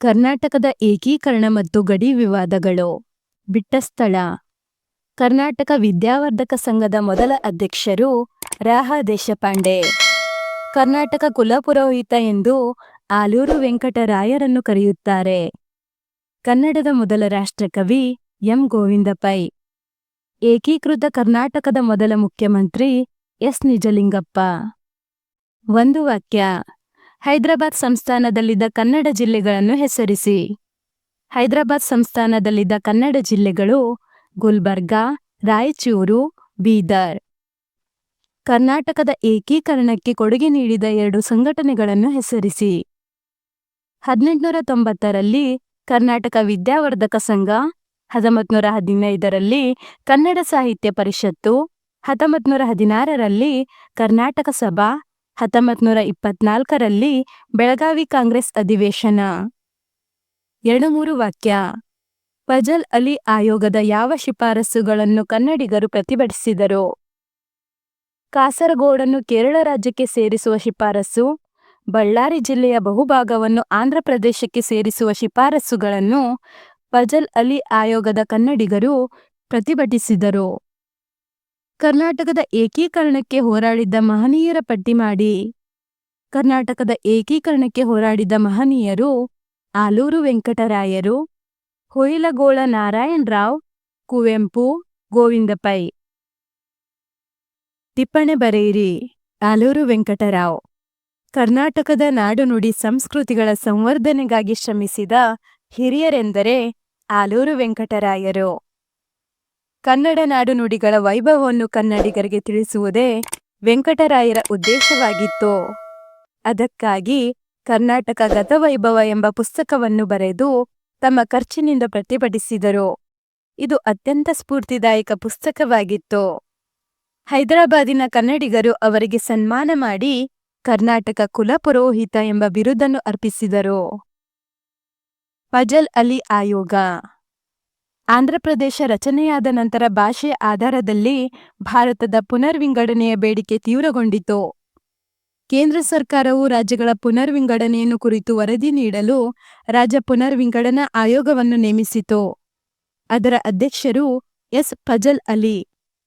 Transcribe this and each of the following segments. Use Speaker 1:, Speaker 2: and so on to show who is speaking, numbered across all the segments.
Speaker 1: ಕರ್ನಾಟಕದ ಏಕೀಕರಣ ಮತ್ತು ಗಡಿ ವಿವಾದಗಳು. ಬಿಟ್ಟ ಸ್ಥಳ ಕರ್ನಾಟಕ ವಿದ್ಯಾವರ್ಧಕ ಸಂಘದ ಮೊದಲ ಅಧ್ಯಕ್ಷರು ರಾಹ ದೇಶಪಾಂಡೆ. ಕರ್ನಾಟಕ ಕುಲಪುರೋಹಿತ ಎಂದು ಆಲೂರು ವೆಂಕಟರಾಯರನ್ನು ಕರೆಯುತ್ತಾರೆ. ಕನ್ನಡದ ಮೊದಲ ರಾಷ್ಟ್ರಕವಿ ಎಂ. ಗೋವಿಂದ ಪೈ ಏಕೀಕೃತ ಕರ್ನಾಟಕದ ಮೊದಲ ಮುಖ್ಯಮಂತ್ರಿ ಎಸ್. ನಿಜಲಿಂಗಪ್ಪ. ಒಂದು ವಾಕ್ಯ. ಹೈದರಾಬಾದ್ ಸಂಸ್ಥಾನದಲ್ಲಿದ್ದ ಕನ್ನಡ ಜಿಲ್ಲೆಗಳನ್ನು ಹೆಸರಿಸಿ. ಹೈದರಾಬಾದ್ ಸಂಸ್ಥಾನದಲ್ಲಿದ್ದ ಕನ್ನಡ ಜಿಲ್ಲೆಗಳು ಗುಲ್ಬರ್ಗಾ, ರಾಯಚೂರು, ಬೀದರ್. ಕರ್ನಾಟಕದ ಏಕೀಕರಣಕ್ಕೆ ಕೊಡುಗೆ ನೀಡಿದ ಎರಡು ಸಂಘಟನೆಗಳನ್ನು ಹೆಸರಿಸಿ. ಹದಿನೆಂಟುನೂರ ತೊಂಬತ್ತರಲ್ಲಿ ಕರ್ನಾಟಕ ವಿದ್ಯಾವರ್ಧಕ ಸಂಘ, ಹತ್ತೊಂಬತ್ನೂರ ಹದಿನೈದರಲ್ಲಿ ಕನ್ನಡ ಸಾಹಿತ್ಯ ಪರಿಷತ್ತು, ಹತ್ತೊಂಬತ್ನೂರ ಹದಿನಾರರಲ್ಲಿ ಕರ್ನಾಟಕ ಸಭಾ ಹತ್ತೊಂಬತ್ತು ನೂರ ಇಪ್ಪತ್ನಾಲ್ಕರಲ್ಲಿ ಬೆಳಗಾವಿ ಕಾಂಗ್ರೆಸ್ ಅಧಿವೇಶನ. ಎರಡು ಮೂರು ವಾಕ್ಯ. ಫಜಲ್ ಅಲಿ ಆಯೋಗದ ಯಾವ ಶಿಫಾರಸುಗಳನ್ನು ಕನ್ನಡಿಗರು ಪ್ರತಿಭಟಿಸಿದರು? ಕಾಸರಗೋಡನ್ನು ಕೇರಳ ರಾಜ್ಯಕ್ಕೆ ಸೇರಿಸುವ ಶಿಫಾರಸು, ಬಳ್ಳಾರಿ ಜಿಲ್ಲೆಯ ಬಹುಭಾಗವನ್ನು ಆಂಧ್ರಪ್ರದೇಶಕ್ಕೆ ಸೇರಿಸುವ ಶಿಫಾರಸುಗಳನ್ನು ಫಜಲ್ ಅಲಿ ಆಯೋಗದ ಕನ್ನಡಿಗರು ಪ್ರತಿಭಟಿಸಿದರು. ಕರ್ನಾಟಕದ ಏಕೀಕರಣಕ್ಕೆ ಹೋರಾಡಿದ್ದ ಮಹನೀಯರ ಪಟ್ಟಿ ಮಾಡಿ. ಕರ್ನಾಟಕದ ಏಕೀಕರಣಕ್ಕೆ ಹೋರಾಡಿದ ಮಹನೀಯರು ಆಲೂರು ವೆಂಕಟರಾಯರು, ಹೊಯ್ಲಗೋಳ ನಾರಾಯಣರಾವ್ ಕುವೆಂಪು ಗೋವಿಂದ ಪೈ ಟಿಪ್ಪಣೆ ಬರೆಯಿರಿ, ಆಲೂರು ವೆಂಕಟರಾವ್. ಕರ್ನಾಟಕದ ನಾಡುನುಡಿ ಸಂಸ್ಕೃತಿಗಳ ಸಂವರ್ಧನೆಗಾಗಿ ಶ್ರಮಿಸಿದ ಹಿರಿಯರೆಂದರೆ ಆಲೂರು ವೆಂಕಟರಾಯರು. ಕನ್ನಡ ನಾಡು ನುಡಿಗಳ ವೈಭವವನ್ನು ಕನ್ನಡಿಗರಿಗೆ ತಿಳಿಸುವುದೇ ವೆಂಕಟರಾಯರ ಉದ್ದೇಶವಾಗಿತ್ತು. ಅದಕ್ಕಾಗಿ ಕರ್ನಾಟಕ ಗತವೈಭವ ಎಂಬ ಪುಸ್ತಕವನ್ನು ಬರೆದು ತಮ್ಮ ಖರ್ಚಿನಿಂದ ಪ್ರತಿಭಟಿಸಿದರು. ಇದು ಅತ್ಯಂತ ಸ್ಫೂರ್ತಿದಾಯಕ ಪುಸ್ತಕವಾಗಿತ್ತು. ಹೈದರಾಬಾದಿನ ಕನ್ನಡಿಗರು ಅವರಿಗೆ ಸನ್ಮಾನ ಮಾಡಿ ಕರ್ನಾಟಕ ಕುಲಪುರೋಹಿತ ಎಂಬ ಬಿರುದನ್ನು ಅರ್ಪಿಸಿದರು. ಫಜಲ್ ಅಲಿ ಆಯೋಗ ಆಂಧ್ರಪ್ರದೇಶ ರಚನೆಯಾದ ನಂತರ ಭಾಷೆಯ ಆಧಾರದಲ್ಲಿ ಭಾರತದ ಪುನರ್ವಿಂಗಡಣೆಯ ಬೇಡಿಕೆ ತೀವ್ರಗೊಂಡಿತು ಕೇಂದ್ರ ಸರ್ಕಾರವು ರಾಜ್ಯಗಳ ಪುನರ್ವಿಂಗಡಣೆಯನ್ನು ಕುರಿತು ವರದಿ ನೀಡಲು ರಾಜ್ಯ ಪುನರ್ವಿಂಗಡನ ಆಯೋಗವನ್ನು ನೇಮಿಸಿತು ಅದರ ಅಧ್ಯಕ್ಷರು ಎಸ್. ಫಜಲ್ ಅಲಿ.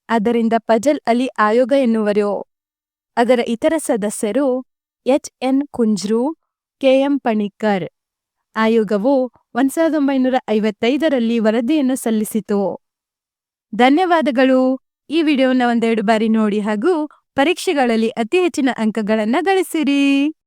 Speaker 1: ಅದರಿಂದ ಫಜಲ್ ಅಲಿ ಆಯೋಗ ಎನ್ನುವರು? ಅದರ ಇತರ ಸದಸ್ಯರು H. N. Kunzru KM Panikkar. ಆಯೋಗವು ಒಂದ್ ಸಾವಿರದ ಒಂಬೈನೂರ ಐವತ್ತೈದರಲ್ಲಿ ವರದಿಯನ್ನು ಸಲ್ಲಿಸಿತು. ಧನ್ಯವಾದಗಳು. ಈ ವಿಡಿಯೋನ ಒಂದೆರಡು ಬಾರಿ ನೋಡಿ ಹಾಗೂ ಪರೀಕ್ಷೆಗಳಲ್ಲಿ ಅತಿ ಹೆಚ್ಚಿನ ಅಂಕಗಳನ್ನು ಗಳಿಸಿರಿ.